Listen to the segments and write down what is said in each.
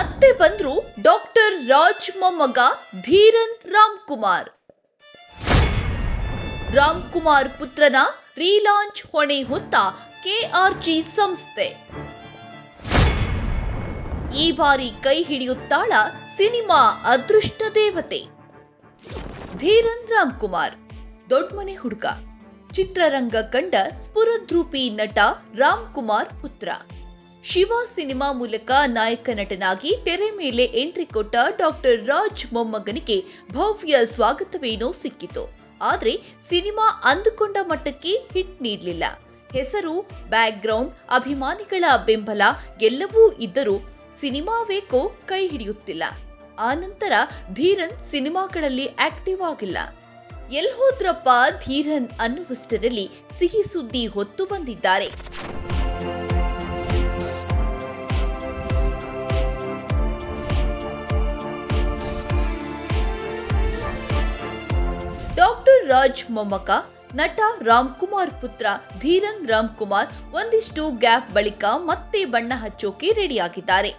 ಮತ್ತೆ ಬಂದ್ರು ಡಾಕ್ಟರ್ ರಾಜ್ ಮೊಮ್ಮಗ ಧೀರನ್ ರಾಮ್ಕುಮಾರ್. ರಾಮ್ಕುಮಾರ್ ಪುತ್ರನ ರೀಲಾಂಚ್ ಹೊಣೆ ಹೊತ್ತ ಕೆಆರ್ಜಿ ಸಂಸ್ಥೆ. ಈ ಬಾರಿ ಕೈ ಹಿಡಿಯುತ್ತಾಳ ಸಿನಿಮಾ ಅದೃಷ್ಟ ದೇವತೆ. ಧೀರನ್ ರಾಮ್ಕುಮಾರ್, ದೊಡ್ಮನೆ ಹುಡುಗ. ಚಿತ್ರರಂಗ ಕಂಡ ಸ್ಫುರದ್ರೂಪಿ ನಟ ರಾಮ್ಕುಮಾರ್ ಪುತ್ರ. ಶಿವ ಸಿನಿಮಾ ಮೂಲಕ ನಾಯಕ ನಟನಾಗಿ ತೆರೆ ಮೇಲೆ ಎಂಟ್ರಿ ಕೊಟ್ಟ ಡಾಕ್ಟರ್ ರಾಜ್ ಮೊಮ್ಮಗನಿಗೆ ಭವ್ಯ ಸ್ವಾಗತವೇನೋ ಸಿಕ್ಕಿತು. ಆದರೆ ಸಿನಿಮಾ ಅಂದುಕೊಂಡ ಮಟ್ಟಕ್ಕೆ ಹಿಟ್ ನೀಡಲಿಲ್ಲ. ಹೆಸರು, ಬ್ಯಾಕ್ಗ್ರೌಂಡ್, ಅಭಿಮಾನಿಗಳ ಬೆಂಬಲ ಎಲ್ಲವೂ ಇದ್ದರೂ ಸಿನಿಮಾವೇಕೋ ಕೈ ಹಿಡಿಯುತ್ತಿಲ್ಲ. ಆನಂತರ ಧೀರನ್ ಸಿನಿಮಾಗಳಲ್ಲಿ ಆಕ್ಟಿವ್ ಆಗಿಲ್ಲ. ಎಲ್ ಹೋದ್ರಪ್ಪ ಧೀರನ್ ಅನ್ನುವಷ್ಟರಲ್ಲಿ ಸಿಹಿ ಸುದ್ದಿ ಹೊತ್ತು ಬಂದಿದ್ದಾರೆ. ರಾಜ್ ಮೊಮ್ಮಕ, ನಟ ರಾಮ್ಕುಮಾರ್ ಪುತ್ರ ಧೀರನ್ ರಾಮ್ಕುಮಾರ್ ಒಂದಿಷ್ಟು ಗ್ಯಾಪ್ ಬಳಿಕ ಮತ್ತೆ ಬಣ್ಣ ಹಚ್ಚೋಕೆ ರೆಡಿಯಾಗಿದ್ದಾರೆ.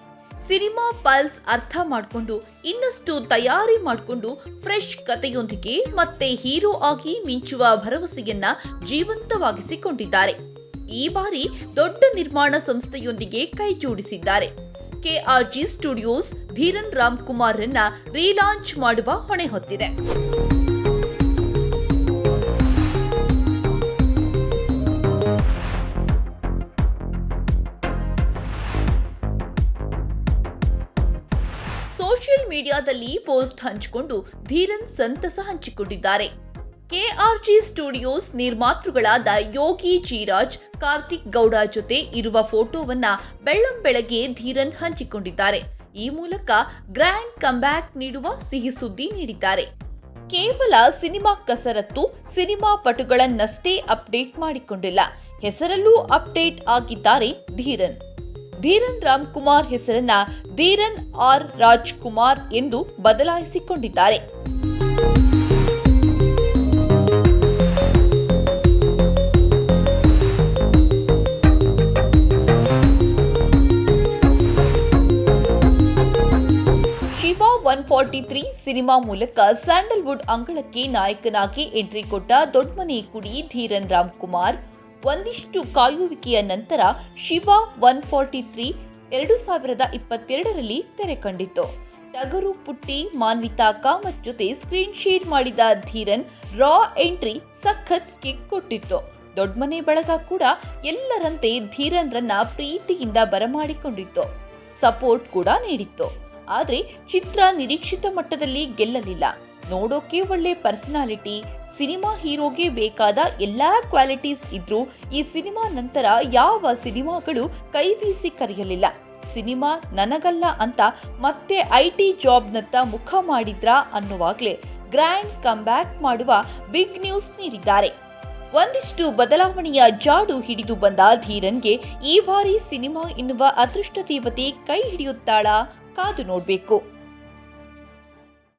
ಸಿನಿಮಾ ಪಲ್ಸ್ ಅರ್ಥ ಮಾಡಿಕೊಂಡು, ಇನ್ನಷ್ಟು ತಯಾರಿ ಮಾಡಿಕೊಂಡು, ಫ್ರೆಶ್ ಕಥೆಯೊಂದಿಗೆ ಮತ್ತೆ ಹೀರೋ ಆಗಿ ಮಿಂಚುವ ಭರವಸೆಯನ್ನ ಜೀವಂತವಾಗಿಸಿಕೊಂಡಿದ್ದಾರೆ. ಈ ಬಾರಿ ದೊಡ್ಡ ನಿರ್ಮಾಣ ಸಂಸ್ಥೆಯೊಂದಿಗೆ ಕೈ ಜೋಡಿಸಿದ್ದಾರೆ. KRG studios Dheeran Ramkumar relaunch ಮಾಡುವ ಹೊಣೆ ಹೊತ್ತಿದೆ. ಸೋಷಿಯಲ್ ಮೀಡಿಯಾದಲ್ಲಿ ಪೋಸ್ಟ್ ಹಂಚಿಕೊಂಡು ಧೀರನ್ ಸಂತಸ ಹಂಚಿಕೊಂಡಿದ್ದಾರೆ. ಕೆಆರ್ಜಿ ಸ್ಟುಡಿಯೋಸ್ ನಿರ್ಮಾತೃಗಳಾದ ಯೋಗಿ ಜೀರಾಜ್, ಕಾರ್ತಿಕ್ ಗೌಡ ಜೊತೆ ಇರುವ ಫೋಟೋವನ್ನ ಬೆಳ್ಳಂ ಬೆಳಗ್ಗೆ ಧೀರನ್ ಹಂಚಿಕೊಂಡಿದ್ದಾರೆ. ಈ ಮೂಲಕ ಗ್ರ್ಯಾಂಡ್ ಕಂಬ್ಯಾಕ್ ನೀಡುವ ಸಿಹಿ ಸುದ್ದಿ ನೀಡಿದ್ದಾರೆ. ಕೇವಲ ಸಿನಿಮಾ ಕಸರತ್ತು, ಸಿನಿಮಾ ಪಟುಗಳನ್ನಷ್ಟೇ ಅಪ್ಡೇಟ್ ಮಾಡಿಕೊಂಡಿಲ್ಲ. ಹೆಸರಲ್ಲೂ ಅಪ್ಡೇಟ್ ಆಗಿದ್ದಾರೆ ಧೀರನ್. ಧೀರನ್ ರಾಮ್ಕುಮಾರ್ ಹೆಸರನ್ನ ಧೀರನ್ ಆರ್ ರಾಜ್ಕುಮಾರ್ ಎಂದು ಬದಲಾಯಿಸಿಕೊಂಡಿದ್ದಾರೆ. Shiva one forty three cinema ಮೂಲಕ ಸ್ಯಾಂಡಲ್ವುಡ್ ಅಂಗಳಕ್ಕೆ ನಾಯಕನಾಗಿ ಎಂಟ್ರಿ ಕೊಟ್ಟ ದೊಡ್ಮನೆ ಕುಡಿ ಧೀರನ್ ರಾಮ್ಕುಮಾರ್ ಒಂದಿಷ್ಟು ಕಾಯುವಿಕೆಯ ನಂತರ ಶಿವ ಒನ್ ಫಾರ್ಟಿ ತ್ರೀ ಎರಡು ಸಾವಿರದ ಇಪ್ಪತ್ತೆರಡರಲ್ಲಿ ತೆರೆ ಕಂಡಿತು ಟಗರು, ಪುಟ್ಟಿ, ಮಾನ್ವಿತಾ ಕಾಮತ್ ಜೊತೆ ಸ್ಕ್ರೀನ್ ಶೇರ್ ಮಾಡಿದ ಧೀರನ್ ರಾ ಎಂಟ್ರಿ ಸಖತ್ ಕಿಕ್ ಕೊಟ್ಟಿತ್ತು. ದೊಡ್ಮನೆ ಬಳಗ ಕೂಡ ಎಲ್ಲರಂತೆ ಧೀರನ್ರನ್ನ ಪ್ರೀತಿಯಿಂದ ಬರಮಾಡಿಕೊಂಡಿತ್ತು. ಸಪೋರ್ಟ್ ಕೂಡ ನೀಡಿತ್ತು. ಆದರೆ ಚಿತ್ರ ನಿರೀಕ್ಷಿತ ಮಟ್ಟದಲ್ಲಿ ಗೆಲ್ಲಲಿಲ್ಲ. ನೋಡೋಕೆ ಒಳ್ಳೆ ಪರ್ಸನಾಲಿಟಿ ಸಿನಿಮಾ ಹೀರೋಗೆ ಬೇಕಾದ ಎಲ್ಲಾ ಕ್ವಾಲಿಟೀಸ್ ಇದ್ರೂ ಈ ಸಿನಿಮಾ ನಂತರ ಯಾವ ಸಿನಿಮಾಗಳು ಕೈ ಬೀಸಿ ಕರೆಯಲಿಲ್ಲ. ಸಿನಿಮಾ ನನಗಲ್ಲ ಅಂತ ಮತ್ತೆ ಐ ಟಿ ಜಾಬ್ನತ್ತ ಮುಖ ಮಾಡಿದ್ರಾ ಅನ್ನುವಾಗಲೇ ಗ್ರ್ಯಾಂಡ್ ಕಂಬ್ಯಾಕ್ ಮಾಡುವ ಬಿಗ್ ನ್ಯೂಸ್ ನೀಡಿದ್ದಾರೆ. ಒಂದಿಷ್ಟು ಬದಲಾವಣೆಯ ಜಾಡು ಹಿಡಿದು ಬಂದ ಧೀರನ್ಗೆ ಈ ಬಾರಿ ಸಿನಿಮಾ ಎನ್ನುವ ಅದೃಷ್ಟ ದೇವತೆ ಕೈ ಹಿಡಿಯುತ್ತಾಳಾ ಕಾದು ನೋಡಬೇಕು.